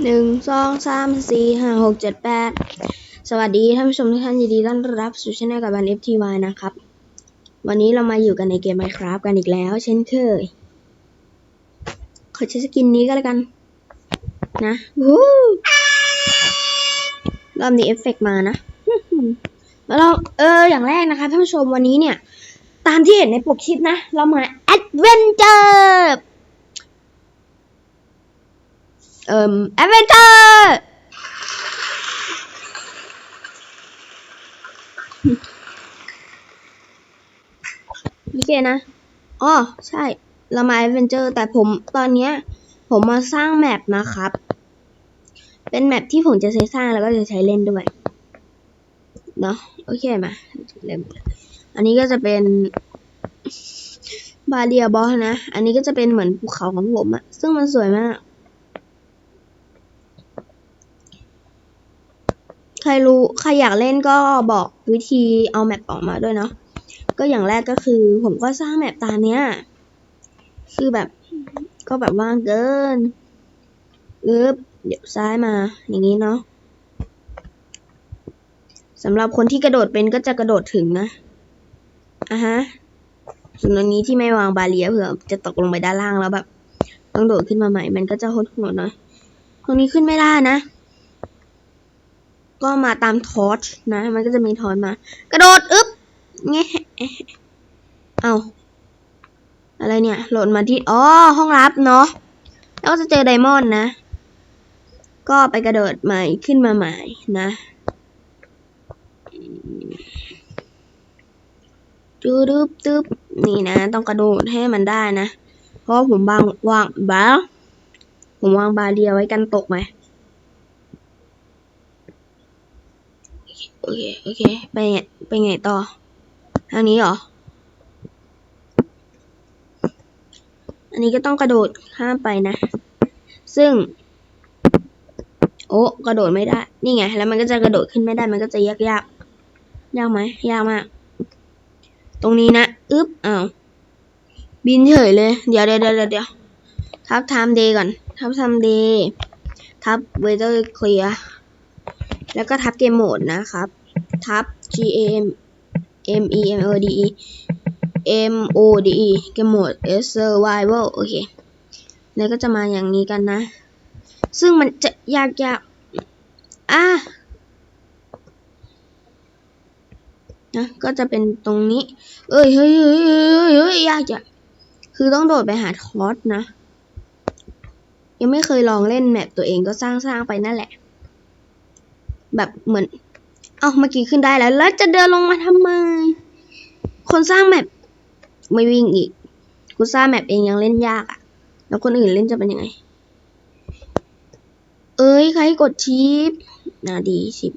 หนึ่งสองสามสี่ห้าหกเจ็ดแปดสวัสดีท่านผู้ชมทุกท่านยินดีต้อนรับสู่ช่องกับบัน FTY นะครับ วันนี้เรามาอยู่กันในเกม Minecraft กันอีกแล้ว เช่นเคย ขอใช้สกินนี้ก็แล้วกัน นะวู้รอบนี้เอฟเฟกต์มานะแล้วเราเอออย่างแรกนะคะท่านผู้ชมวันนี้เนี่ย ตามที่เห็นในปกคลิปนะ เรามาแอดเวนเจอร์ เอ่อแอดเวนเจอร์โอเคนะอ๋อใช่ เรามาแอดเวนเจอร์แต่ผมตอนเนี้ย ผมมาสร้างแมปนะครับ เป็นแมปที่ผมจะใช้สร้างแล้วก็จะใช้เล่นด้วย เนาะโอเคมาเริ่มอันนี้ก็จะเป็นบาเรียบอสนะ อันนี้ก็จะเป็นเหมือนภูเขาของผมอะซึ่งมันสวยมาก ใครรู้ใครอยากเล่นก็บอกวิธีเอาแมปออกมาด้วยเนาะก็อย่างแรกก็คือ ผมก็สร้างแมปตามเนี้ยคือแบบก็แบบว่างเกินอึบเดี๋ยวซ้ายมาอย่างนี้เนาะสำหรับคนที่กระโดดเป็นก็จะกระโดดถึงนะอะฮะส่วนตรงนี้ที่ไม่วางบาเรียเผื่อจะตกลงไปด้านล่างแล้วแบบ ต้องโดดขึ้นมาใหม่ มันก็จะหดหัวหน่อยตรงนี้ขึ้นไม่ได้นะ ก็มาตามทอร์ชนะ มันก็จะมีทอร์ชมา กระโดดอึ๊บเงี้ยเอาอะไรเนี่ย โหลดมาที่ อ๋อ ห้องลับเนาะ แล้วก็จะเจอไดมอนด์นะ ก็ไปกระโดดใหม่ขึ้นมาใหม่นะจูดึบตึบนี่นะ ต้องกระโดดให้มันได้นะ เพราะผมวางวางบาผมวางบาเรียไว้กันตกไหม โอเค โอเค ไปไงไปไงต่อ ทางนี้เหรอ อันนี้ก็ต้องกระโดดข้ามไปนะ ซึ่ง โอ้กระโดดไม่ได้ นี่ไง แล้วมันก็จะกระโดดขึ้นไม่ได้ มันก็จะยากยากยากไหม ยากมาก ตรงนี้นะ อึ๊บอ้าวบินเฉยเลย เดี๋ยวเดี๋ยวเดี๋ยวเดี๋ยวทับ time day ก่อน ทับ time day ทับ weather clear แล้วก็ทับเกมโหมดนะครับ ทับ G A M M E M O D E M O D E เกมโหมด S survival โอเค แล้วก็จะมาอย่างนี้กันนะ ซึ่งมันจะยากยากอะนะก็จะเป็นตรงนี้ เอ้ยเฮ้ยเฮ้ยเฮ้ยเฮ้ยยากจ้ะคือต้องโดดไปหาทอสนะ ยังไม่เคยลองเล่นแมปตัวเองก็สร้างสร้างไปนั่นแหละ แบบเหมือน เอาเมื่อกี้ขึ้นได้แล้ว แล้วจะเดินลงมาทำไม คนสร้างแมปไม่วิ่งอีก กูสร้างแมปเองยังเล่นยากอะ่ะ แล้วคนอื่นเล่นจะเป็นยังไง เอ้ย ใครกดชิปนาดีชิป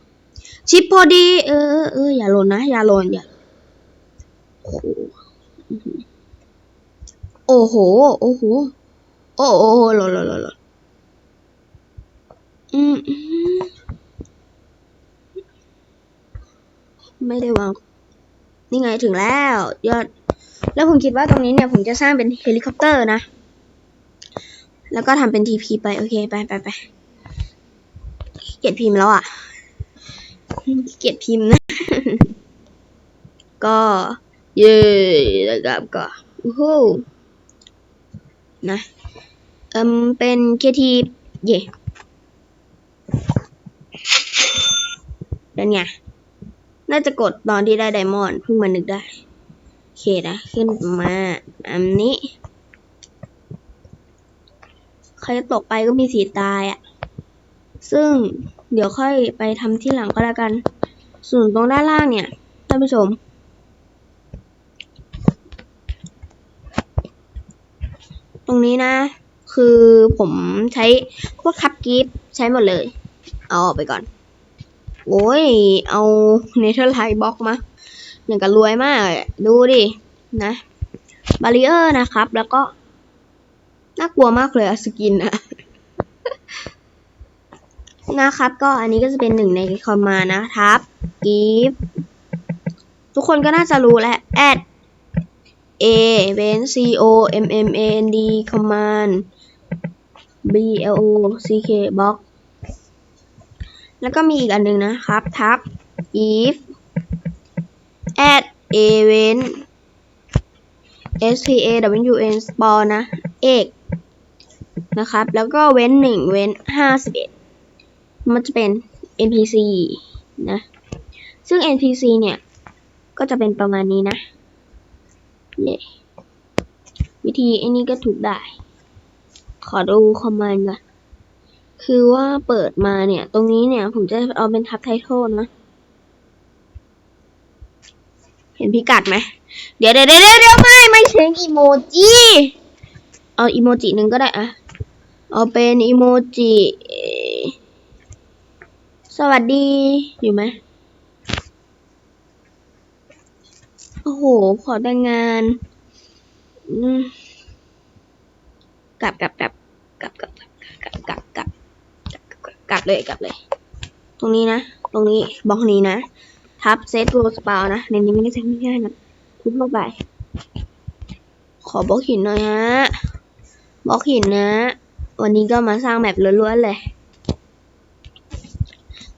ชิปพอดี เออเอออย่าหล่นนะ อย่าหล่นอย่าโอ้โหโอ้โห โอ้โห โอ้โหหล่นหล่นหล่นหล่นอืมอืม ไม่ได้วาง นี่ไงถึงแล้ว ยอด แล้วผมคิดว่าตรงนี้เนี่ย ผมจะสร้างเป็นเฮลิคอปเตอร์นะ แล้วก็ทำเป็นทีพีไป โอเค ไปไปไปเกียดพิมพ์แล้วอะ เกียดพิมพ์นะ ก็ เย่แล้วก็ก็โอ้โหนะ เอิมเป็นเคทีเย่เป็นไง น่าจะกดตอนที่ได้ไดมอนด์เพิ่งมานึกได้โอเคนะขึ้นมาอันนี้ ใครตกไปก็มีสีตายอะ่ะ ซึ่งเดี๋ยวค่อยไปทำที่หลังก็แล้วกัน ส่วนตรงด้านล่างเนี่ยท่านผู้ชมตรงนี้นะ คือผมใช้พวกคับกิฟใช้หมดเลย เอาออกไปก่อน โอ้ย เอาเนเธอร์ไลท์บล็อกมาอย่างกับรวยมาก ดูดิ นะ บาริเออร์นะครับ แล้วก็ น่ากลัวมากเลยสกินอะนะครับ ก็อันนี้ก็จะเป็นหนึ่งในคอมมานะครับ give ทุกคนก็น่าจะรู้แหละ add a b n c o m m a n d command b l o c k box แล้วก็มีอีกอันหนึ่งนะครับ ทับ if at event s p a w n spawn นะเอกนะครับ แล้วก็เว้นหนึ่งเว้นห้าสิบเอ็ดมันจะเป็น npc นะ ซึ่ง npc เนี่ย ก็จะเป็นประมาณนี้นะ เย่วิธีไอ้นี้ก็ถูกได้ ขอดูคอมมานด์ก่อน คือว่าเปิดมาเนี่ย ตรงนี้เนี่ย ผมจะเอาเป็นทับไททอลนะ เห็นพิกัดไหม เดี๋ยวเดี๋ยวเดี๋ยวเดี๋ยวไม่ ไม่ใช่อีโมจิ เอาอีโมจิหนึ่งก็ได้อะ เอาเป็นอีโมจิ สวัสดี อยู่ไหม โอ้โห ขอแต่งงานกลับกลับกลับกลับกลับกลับกลับกลับ กลับเลยกลับเลย ตรงนี้นะ ตรงนี้บล็อกนี้นะทับเซตโรสปาวนะ ในนี้ไม่ได้ใช้ง่ายนะทุบลงไป ขอบล็อกหินหน่อยฮะบล็อกหินนะ วันนี้ก็มาสร้างแมปล้วนๆเลย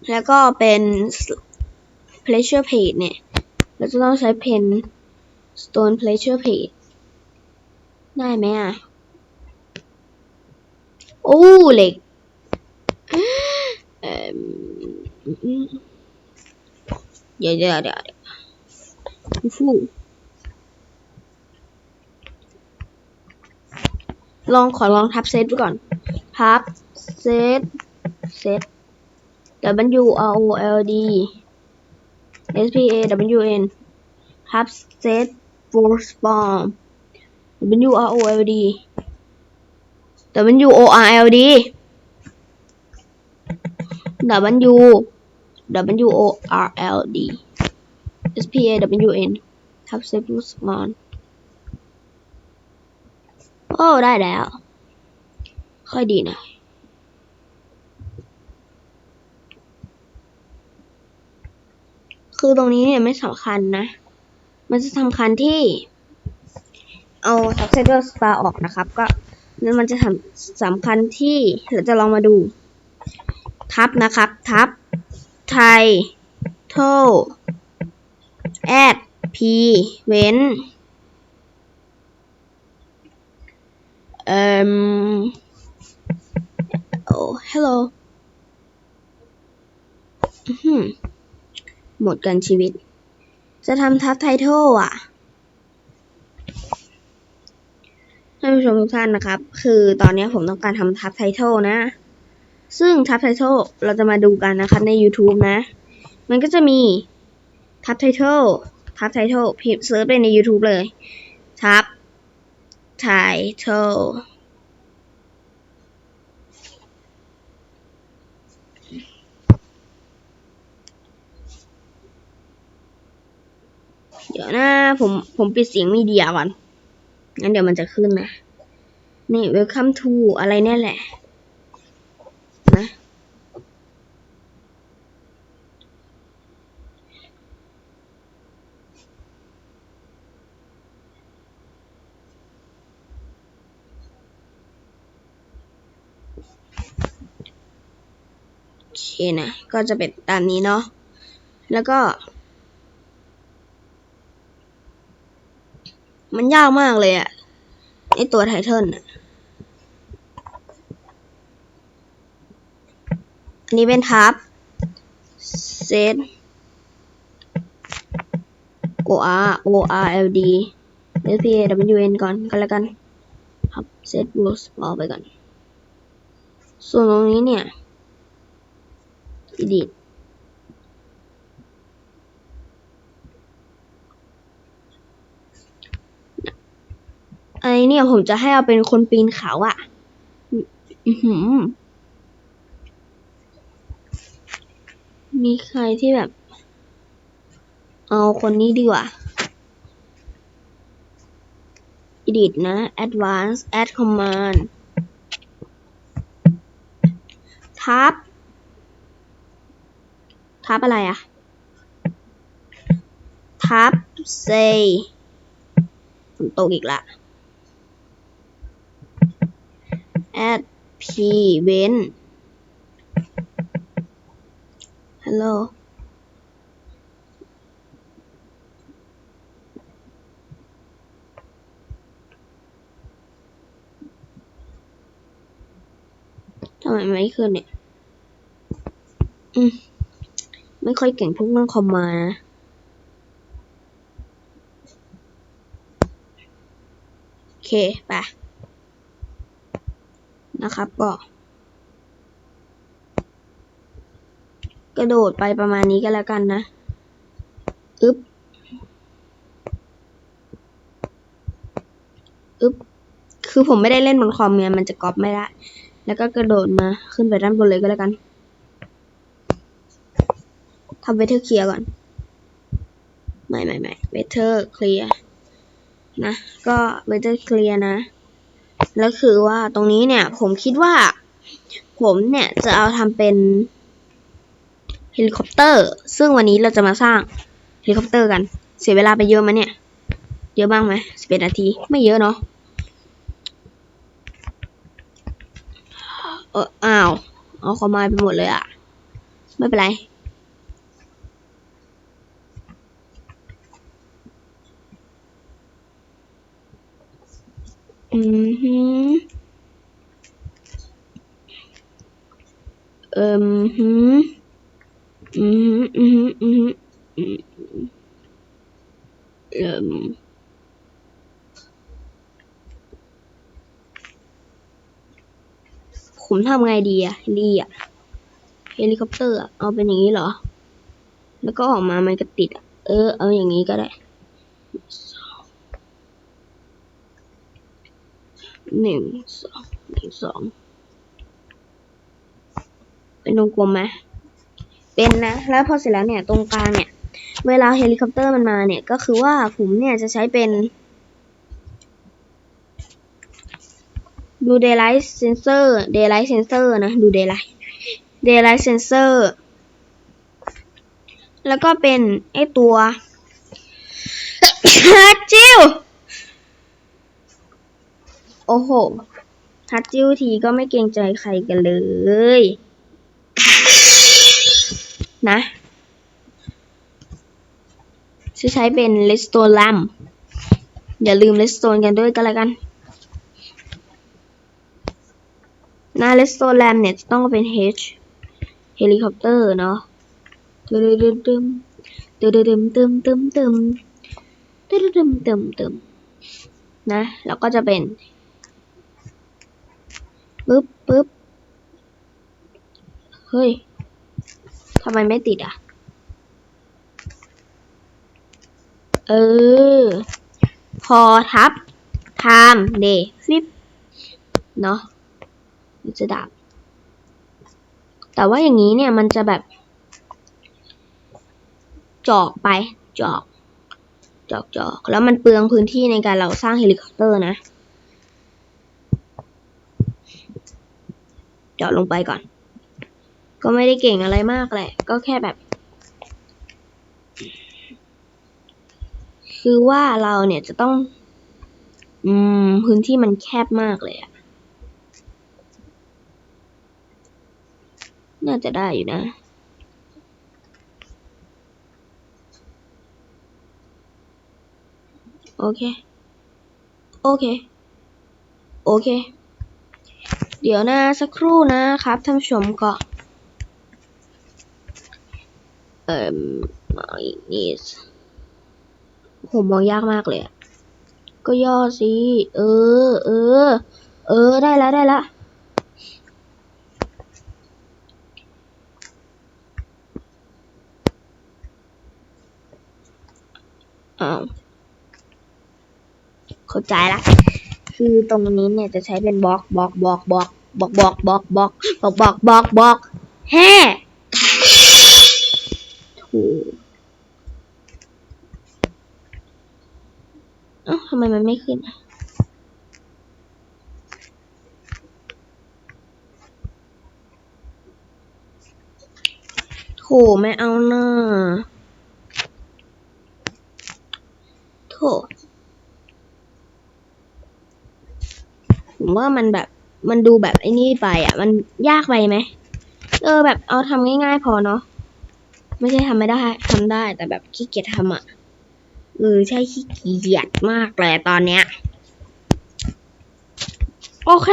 แล้วก็เป็น pleasure page เนี่ย เราจะต้องใช้เพน stone pleasure page ได้ไหมอะ โอ้เหล็ก เดี๋ยวเดี๋ยวเดี๋ยวเดี๋ยวฟูลองขอลองทับเซตดูก่อน ทับเซตเซต W R O L D S P A W N ทับเซต for spawn W R O L D W O R L D W W O R L D S P A W N ทับเซต for spawn โอ้ ได้แล้ว ค่อยดีหน่อยคือตรงนี้เนี่ยไม่สำคัญนะ มันจะสำคัญที่ เอา subsider star ออกนะครับ ก็นั่นมันจะสำสำคัญที่เราจะลองมาดู ทับนะครับ ทับไทโทแอด p เว้นเอ่มโอ้ hello อื้อหือหมดกันชีวิต จะทำทับไททลอะท่านผู้ชมทุกท่านนะครับ คือตอนนี้ผมต้องการทำทับไททลนะ ซึ่งทับไททลเราจะมาดูกันนะครับใน YouTube นะ มันก็จะมีทับไททลทับไททลพิมพ์เซิร์ชไปใน YouTube เลยทับไททลเดี๋ยวนะผมผมปิดเสียงมีเดียก่อนงั้นเดี๋ยวมันจะขึ้นนะ นี่ welcome to อะไรเนี่ยแหละ นะ ก็จะเป็นตามนี้เนาะ แล้วก็ มันยากมากเลยอะไอตัวไทเทิลอะอันนี้เป็นทับเซต O R O R L D S P A W N ก่อนกันแล้วกันครับเซตบลูสออกไปก่อน ส่วนตรงนี้เนี่ย edit ไอเนี่ยผมจะให้เอาเป็นคนปีนเขาอะอือหือมีใครที่แบบ เอาคนนี้ดีกว่า edit นะ advanced add command ทับ ทับอะไรอะทับ say ฝนตกอีกละ add p เว้นฮัลโหลทำไมไม่ขึ้นเนี่ย อืม ไม่ค่อยเก่งพวกเรื่องคอมมานะโอเคไปนะครับก็ กระโดดไปประมาณนี้ก็แล้วกันนะอึ๊บอึ๊บคือผมไม่ได้เล่นบนคอมเนี่ยมันจะก๊อปไม่ได้ แล้วก็กระโดดมาขึ้นไปด้านบนเลยก็แล้วกัน ทำเวเทอร์เคลียร์ก่อน ไม่ไม่ไม่เวเทอร์เคลียร์นะ ก็เวเทอร์เคลียร์นะ แล้วคือว่าตรงนี้เนี่ย ผมคิดว่า ผมเนี่ยจะเอาทำเป็นเฮลิคอปเตอร์ ซึ่งวันนี้เราจะมาสร้างเฮลิคอปเตอร์กัน เสียเวลาไปเยอะไหมเนี่ย เยอะบ้างไหมสิบเอ็ดนาที ไม่เยอะเนาะเอออ้าว เอาคอมมาไปหมดเลยอะไม่เป็นไร อืมฮึเอิมฮึอืมฮึอืมฮึอืมฮึอืมเอิมผมทำไงดีอะดีอะเฮลิคอปเตอร์อะเอาเป็นอย่างนี้เหรอ แล้วก็ออกมามันก็ติดอะเออ เอาอย่างนี้ก็ได้ หนึ่งสองหนึ่งสองเป็นวงกลมไหมเป็นนะ แล้วพอเสร็จแล้วเนี่ยตรงกลางเนี่ย เวลาเฮลิคอปเตอร์มันมาเนี่ย ก็คือว่าผมเนี่ยจะใช้เป็น ดู daylight sensor daylight sensor นะ ดู daylight daylight sensor แล้วก็เป็นไอตัว จิ้ว โอ้โหฮัตจิ้วทีก็ไม่เกรงใจใครกันเลย นะจะใช้เป็น r e s t o r e lamp อย่าลืม r e s t o r e กันด้วยก็แล้วกัน หน้า r e s t o r e lamp เนี่ยจะต้องเป็น H เฮลิคอปเตอร์เนาะตึมตึมตึมตึมตึมตึมตึมตึมตึมตึมตึมนะ แล้วก็จะเป็น ปึ๊บปึ๊บเฮ้ยทำไมไม่ติดอะ เออ พอทับไทม์เดฟิปเนาะจะดับ แต่ว่าอย่างนี้เนี่ยมันจะแบบ จอกไปจอก จอกจอกแล้วมันเปลืองพื้นที่ในการเราสร้างเฮลิคอปเตอร์นะ เจาะลงไปก่อน ก็ไม่ได้เก่งอะไรมากแหละ ก็แค่แบบ คือว่าเราเนี่ยจะต้อง อืม พื้นที่มันแคบมากเลยอะน่าจะได้อยู่นะโอเค โอเค โอเค เดี๋ยวนะสักครู่นะครับท่านผู้ชมก็เอ่อไม่นี่ผมมองยากมากเลยก็ย่อสิ เออ เออ เออ ได้แล้วได้แล้วอ้าวเข้าใจละ คือตรงนี้เนี่ยจะใช้เป็นบล็อกบล็อกบล็อกบล็อกบล็อกบล็อกบล็อกบล็อกบล็อกบล็อกบล็อกบล็อกแฮ่ถูเอ้าทำไมมันไม่ขึ้นอะโถไม่เอาหน้าโถ ผมว่ามันแบบมันดูแบบไอ้นี่ไปอะ มันยากไปไหมเออแบบเอาทำง่าย ๆ พอเนาะไม่ใช่ทำไม่ได้ทำได้แต่แบบขี้เกียจทำอะเออใช่ขี้เกียจมากเลยตอนเนี้ยโอเค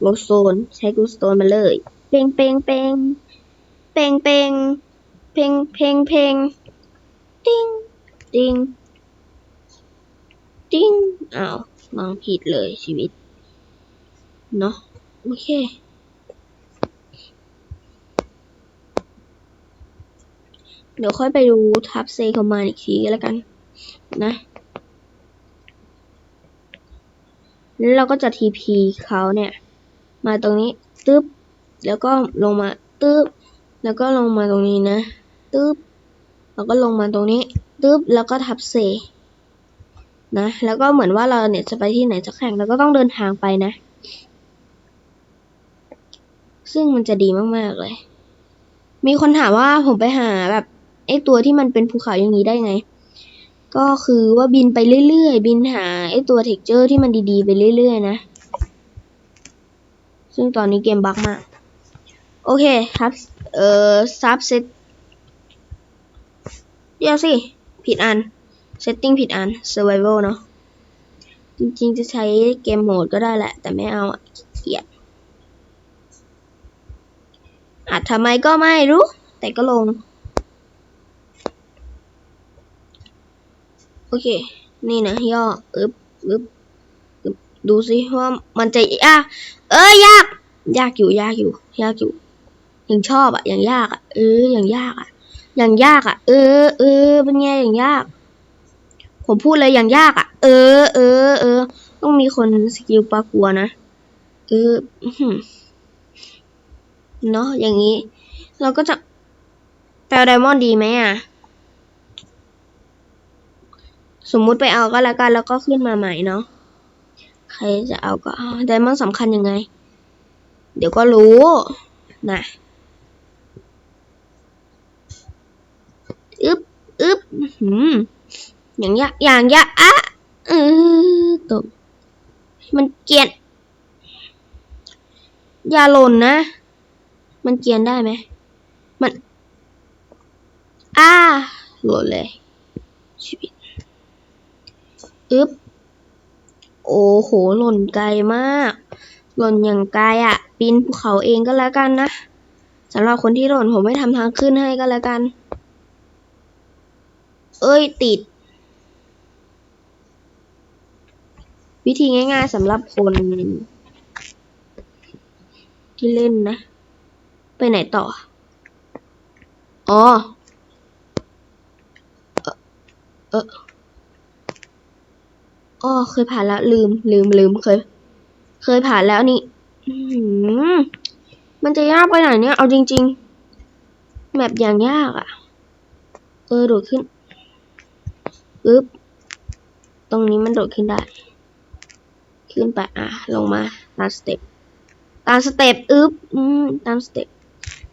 โลโซนใช้กูสโตนมาเลย เปงเปงเปงเปงเปงเพงเพงเพงติ้งติ้งติ้งอ้าวมองผิดเลยชีวิต เนาะโอเคเดี๋ยวค่อยไปดูทับเซคอมมานอีกทีก็แล้วกัน นะ แล้วเราก็จะ TP เขาเนี่ย มาตรงนี้ตึ๊บ แล้วก็ลงมาตึ๊บ แล้วก็ลงมาตรงนี้นะ ตึ๊บ แล้วก็ลงมาตรงนี้ ตึ๊บ แล้วก็ทับเซ นะ แล้วก็เหมือนว่าเราเนี่ยจะไปที่ไหนสักแห่งเราก็ต้องเดินทางไปนะ ซึ่งมันจะดีมากๆเลย มีคนถามว่าผมไปหาแบบไอ้ตัวที่มันเป็นภูเขาอย่างนี้ได้ไง ก็คือว่าบินไปเรื่อยๆ บินหาไอ้ตัวเท็กเจอร์ที่มันดีๆ ไปเรื่อยๆ นะ ซึ่งตอนนี้เกมบั๊กมาก โอเคครับ เอ่อซับเซตเดี๋ยวสิ ผิดอัน เซตติ้งผิดอัน survival เนาะจริงๆ จะใช้เกมโหมดก็ได้แหละ แต่ไม่เอาอะขี้เกียจ อาจทำไมก็ไม่รู้ แต่ก็ลง โอเค นี่นะย่ออึบอึบอึบดูสิว่ามันจะยาก เอ้ยยาก ยากอยู่ยากอยู่ ยากอยู่ยังชอบอะยังยากอะเออยังยากอะยังยากอะเออเออเป็นไงยังยาก ผมพูดเลยยังยากอะเออเออเออต้องมีคนสกิลปลากัวนะเออ เนาะอย่างนี้ เราก็จะแปลไดมอนด์ดีไหมอะ สมมุติไปเอาก็แล้วกันแล้วก็ขึ้นมาใหม่เนาะใครจะเอาก็เอาไดมอนด์สำคัญยังไง เดี๋ยวก็รู้นะอึบอึบหืมอย่างยากอย่างยากอะเออตกมันเกลียนอย่าหล่นนะ มันเกียนได้ไหม มัน อ้าหล่นเลย ชีวิต อึ๊บ โอ้โห หล่นไกลมาก หล่นอย่างไกลอะ่ะ ปีนภูเขาเองก็แล้วกันนะสำหรับคนที่หล่นผมไม่ทำทางขึ้นให้ก็แล้วกัน เอ้ย ติด วิธีง่ายๆสำหรับคนที่เล่นนะ ไปไหนต่อ อ๋อเอออออ๋อเคยผ่านแล้ว ลืม ลืมลืมเคย เคยผ่านแล้วนี่มันจะยากไปไหนเนี่ย เอาจริง ๆแบบอย่างยากอะ่ะ เออ โดดขึ้นอึ๊บ ตรงนี้มันโดดขึ้นได้ ขึ้นไป อะ ลงมา ตามสเต็ป ตามสเต็ป อึ๊บ อืม ตามสเต็ป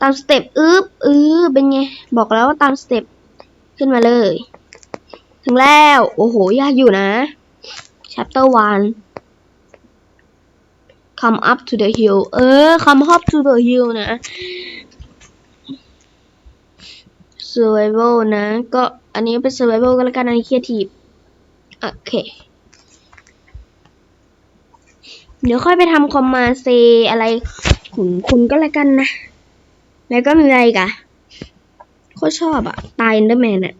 ตามสเต็ปอึ๊บเออเป็นไง บอกแล้วว่าตามสเต็ปขึ้นมาเลย ถึงแล้ว โอ้โห ยากอยู่นะ chapter one come up to the hill เออ come up to the hill นะ survival นะ ก็อันนี้เป็น survival ก็แล้วกันอันนี้ creative โอเค เดี๋ยวค่อยไปทำคอมมาเซอะไรของคุณก็แล้วกันนะ แล้วก็มีอะไรกะโคตรชอบอะตายเอนเดอร์แมนอะ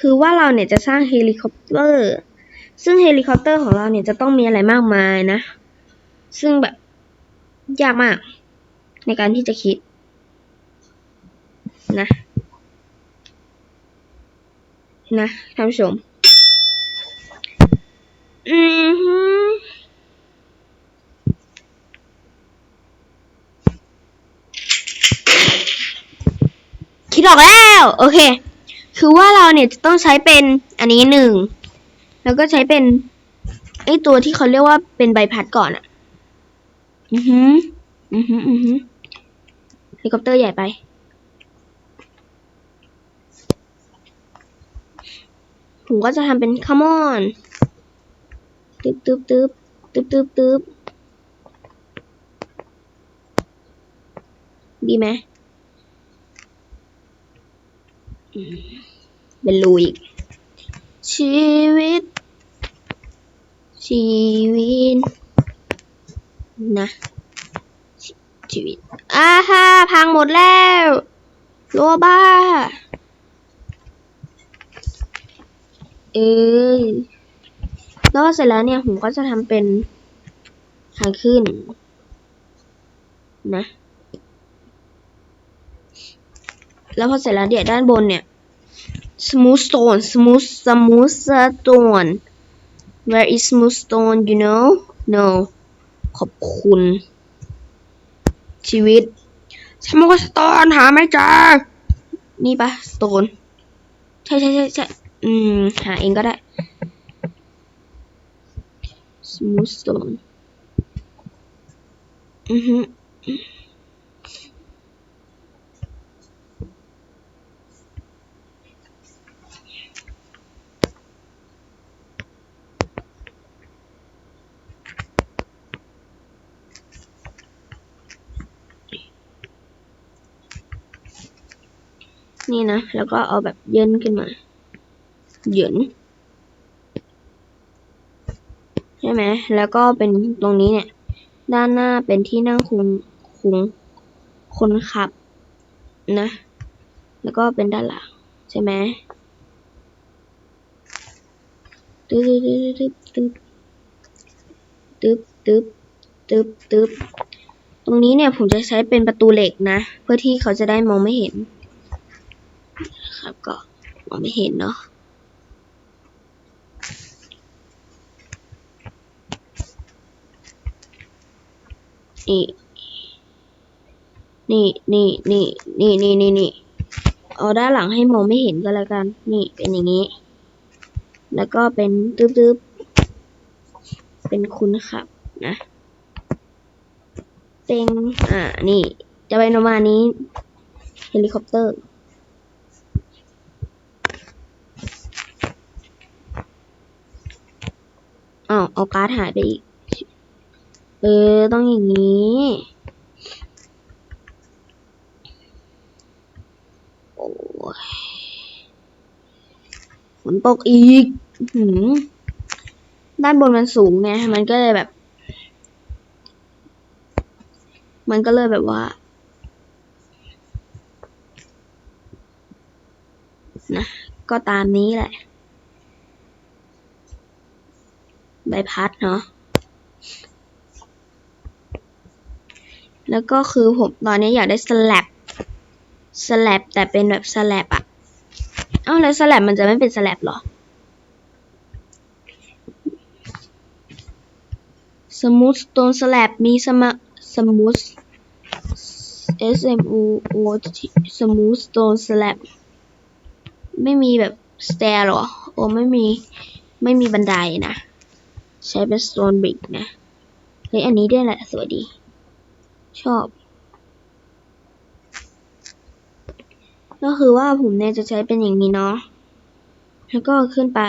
คือว่าเราเนี่ยจะสร้างเฮลิคอปเตอร์ ซึ่งเฮลิคอปเตอร์ของเราเนี่ยจะต้องมีอะไรมากมายนะ ซึ่งแบบยากมาก ในการที่จะคิด นะ นะท่านผู้ชม อือหือ คิ ดออกแล้ว โอเค คือว่าเราเนี่ยจะต้องใช้เป็นอันนี้หนึ่ง แล้วก็ใช้เป็นไอตัวที่เขาเรียกว่าเป็นใบพัดก่อนอะอือหือ อือหือ อือหือเฮลิคอปเตอร์ใหญ่ไปผมก็จะทำเป็น come on ตึ๊บตึ๊บตึ๊บตึ๊บตึ๊บตึ๊บดีไหม เป็นรูอีก ชีวิต ชีวิต นะชชีวิตอ้าฮ่าพังหมดแล้วรัวบ้า เออแล้วเสร็จแล้วเนี่ย ผมก็จะทำเป็นทางขึ้น นะ แล้วพอเสร็จแล้วเดี๋ยวด้านบนเนี่ย smooth stone smooth smooth stone where is smooth stone you know no ขอบคุณ ชีวิต smooth stone หาไม่เจอ นี่ปะ stone ใช่ใช่ใช่ใช่อืม หาเองก็ได้ smooth stone อือฮึ นี่นะ แล้วก็เอาแบบเยินขึ้นมา เยินใช่ไหม แล้วก็เป็นตรงนี้เนี่ย ด้านหน้าเป็นที่นั่งคุงคุงคนขับนะ แล้วก็เป็นด้านหลังใช่ไหมตึ๊บตึ๊บตึ๊บตึ๊บตึ๊บตึ๊บตึ๊บตรงนี้เนี่ยผมจะใช้เป็นประตูเหล็กนะ เพื่อที่เขาจะได้มองไม่เห็น ครับ ก็มองไม่เห็นเนาะนี่นี่นี่นี่นี่นี่นี่เอาด้านหลังให้มองไม่เห็นก็แล้วกัน นี่เป็นอย่างนี้ แล้วก็เป็นตึ๊บตึ๊บเป็นคุณขับนะเป็นอ่า นี่ จะเป็นประมาณนี้ เฮลิคอปเตอร์าวเอาการ์ดหายไปอีก เออ ต้องอย่างนี้ โอ้ยฝนตกอีกหืมด้านบนมันสูงไงมันก็เลยแบบ มันก็เลยแบบว่า นะ ก็ตามนี้แหละ ใบพัดเนาะแล้วก็คือผมตอนนี้อยากได้สลับสลับแต่เป็นแบบสลับอะเอ้าแล้วสลับมันจะไม่เป็นสลับหรอ สมูทสโตนสลับมีสมะสมูท S M U O T สมูทสโตนสลับไม่มีแบบสเตร์หรอ โอ้ไม่มี ไม่มีบันไดนะ ใช้เป็น stone brick นะเฮ้ยอันนี้ด้วยแหละสวยดี ชอบ ก็คือว่าผมเนี่ยจะใช้เป็นอย่างนี้เนาะแล้วก็ขึ้นไป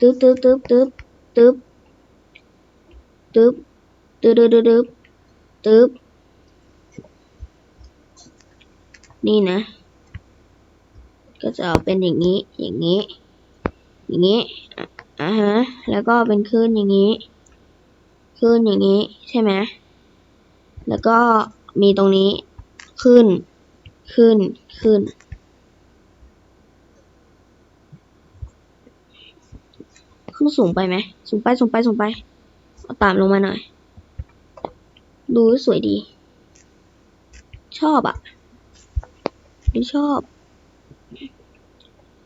ตึ๊บตึ๊บตึ๊บตึ๊บตึ๊บตึ๊บตึ๊บตึ๊บตึ๊บตึ๊บตึ๊บนี่นะ ก็จะเอาเป็นอย่างนี้ อย่างนี้ อย่างนี้อะฮะ แล้วก็เป็นคลื่นอย่างนี้คลื่นอย่างนี้ใช่ไหมแล้วก็มีตรงนี้ขึ้น ขึ้น ขึ้น ขึ้นสูงไปไหม สูงไป สูงไป สูงไป เอาตามลงมาหน่อย ดูสวยดี ชอบอะดูชอบ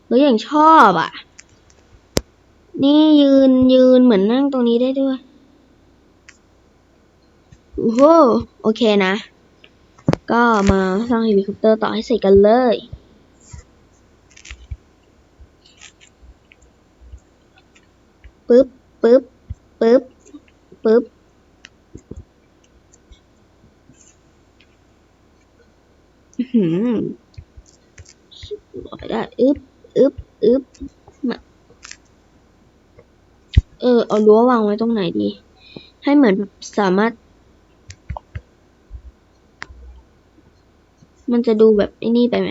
หรืออย่างชอบอะ นี่ยืนยืนเหมือนนั่งตรงนี้ได้ด้วยโอ้โหโอเคนะ ก็มาสร้างเฮลิคอปเตอร์ต่อให้เสร็จกันเลย ปึ๊บ ปึ๊บ ปึ๊บ ปึ๊บอื้อหือไปได้ อึ๊บ อึ๊บ อึ๊บ เออ เอารั้ววางไว้ตรงไหนดี ให้เหมือนสามารถ มันจะดูแบบไอ้นี่ไปไหม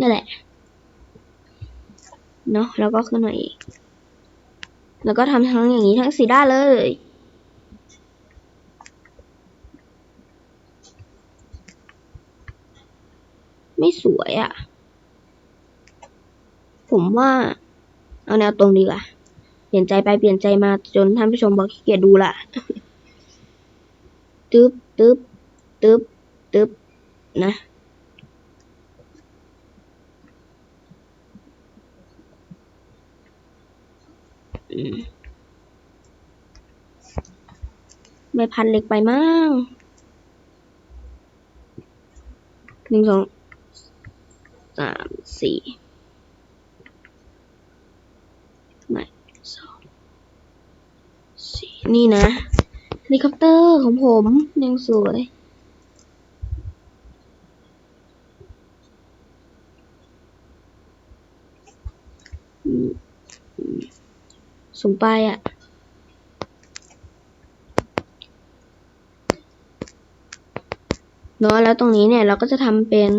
นั่นแหละ เนาะแล้วก็ขึ้นมาอีก แล้วก็ทำทั้งอย่างนี้ทั้งสี่ด้านเลยไม่สวยอะ่ะ ผมว่า เอาแนวตรงดีกว่า ลี่ยนใจไปเปลี่ยนใจมาจนท่านผู้ชมบอกขี้เกียจดูละตึ๊บตึ๊บตึ๊บตึ๊บนะอืมใบพันเล็กไปมั้งหนึ่งสองสามสี่ไม่ นี่นะเฮลิคอปเตอร์ของผมยังสวยอืมอืมสูงไปอะเนาะแล้วตรงนี้เนี่ยเราก็จะทำเป็น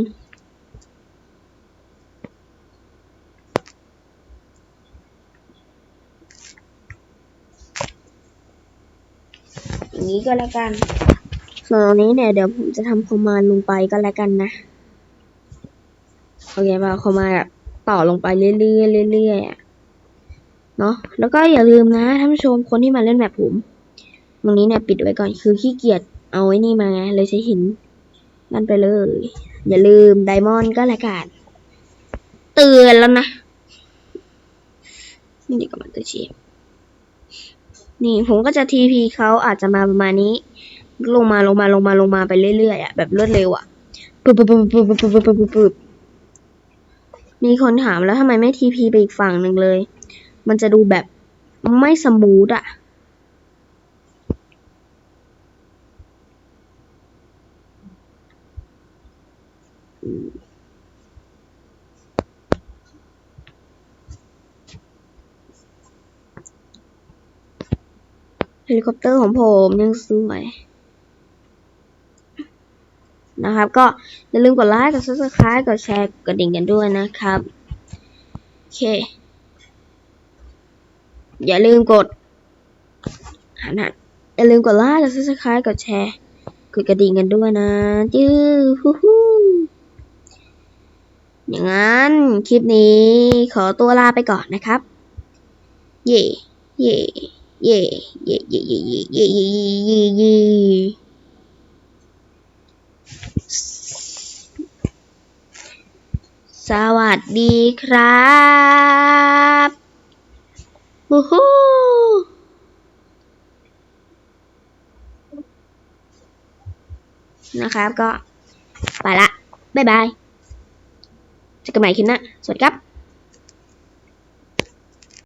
อย่าง นี้ก็แล้วกัน ส่วนตรงนี้เนี่ยเดี๋ยวผมจะทำคอมมานด์ลงไปก็แล้วกันนะโอเคป่ะคอมมานด์แบบต่อลงไปเรื่อยๆเรื่อยๆอะเนาะแล้วก็อย่าลืมนะท่านผู้ชมคนที่มาเล่นแบบผม ตรงนี้เนี่ยปิดไว้ก่อนคือขี้เกียจเอาไว้นี่มาไงเลยใช้หินนั่นไปเลย อย่าลืมไดมอนด์ก็แล้วกันเตือนแล้วนะนี่กับมันตัวชีพ นี่ผมก็จะทีพีเขาอาจจะมาประมาณนี้ ลงมาลงมาลงมาลงมาไปเรื่อยๆอะแบบรวดเร็วอะปึ๊บปึ๊บปึ๊บปึ๊บปึ๊บปึ๊บปึ๊บปึ๊บปึ๊บมีคนถามแล้วทำไมไม่ทีพีไปอีกฝั่งหนึ่งเลย มันจะดูแบบไม่สมูทอะ เฮลิคอปเตอร์ของผมยังสวยนะครับก็อย่าลืมกดไลค์กด subscribe กดแชร์กดดิ่งกันด้วยนะครับ โอเค อย่าลืมกดหันหันอย่าลืมกดไลค์กด subscribe กดแชร์กดกระดิ่งกันด้วยนะจื้อฮู้ฮู้อย่างนั้นคลิปนี้ขอตัวลาไปก่อนนะครับ เย่เย่ เย่เย่เย่เย่เย่เย่เย่เย่เย่สวัสดีครับฮู้ฮู้นะครับก็ ไปละ บ๊ายบายเจอกันใหม่คลิปหน้าสวัสดีครับ